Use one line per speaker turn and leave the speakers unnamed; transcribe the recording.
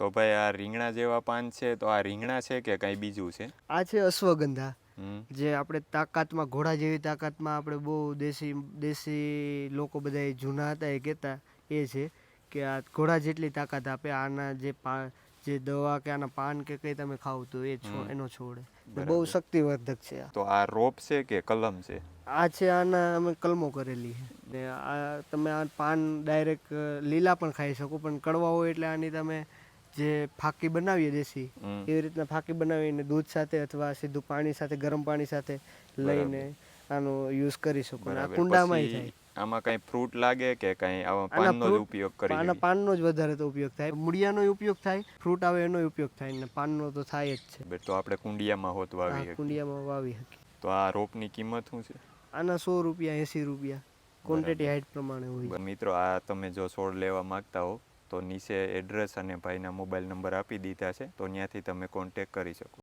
તો ભાઈ આ રીંગણા જેવા પાન છે તો આ રીંગણા છે કે કંઈ બીજું છે?
આ છે અશ્વગંધા જે આપણે તાકાતમાં ઘોડા જેવી તાકાતમાં આપણે બહુ દેશી દેશી લોકો બધા એ જૂના હતા એ કહેતા એ છે કે આ ઘોડા જેટલી તાકાત આપે આના જે પાન જે દવા કે આના પાન કે કંઈ તમે ખાવ તો એ છો એનો છોડ. બહુ શક્તિવર્ધક છે
તો આ રોપ છે કે કલમ છે?
આ છે આના અમે કલમો કરેલી છે. ને આ તમે આ પાન ડાયરેક્ટ લીલા પણ ખાઈ શકો પણ કડવા હોય એટલે આની તમે જે ફાકી બનાવીએ દેશી એવી રીતના ફાકી બનાવીને દૂધ સાથે અથવા સીધું પાણી સાથે ગરમ પાણી સાથે લઈને આનો યુઝ કરી શકો આ કુંડામાં થાય.
આમાં કઈ ફ્રૂટ લાગે કે કઈ આવા પાનનો જ ઉપયોગ કરી
આના પાનનો જ વધારે તો ઉપયોગ થાય. મૂળિયાનો ઉપયોગ થાય ફ્રૂટ આવે એનો ઉપયોગ થાય ને પાનનો તો થાય જ છે.
તો આપણે કુંડિયામાં હોત વાવી
કુંડિયામાં વાવી હકી
તો આ રોપની કિંમત શું છે?
આના સો રૂપિયા એંસી રૂપિયા. ક્વોન્ટિટી હાઇટ પ્રમાણે હોય.
મિત્રો આ તમે જો છોડ લેવા માંગતા હો તો નીચે એડ્રેસ અને ભાઈના મોબાઈલ નંબર આપી દીધા છે, તો ત્યાંથી તમે કોન્ટેક કરી શકો.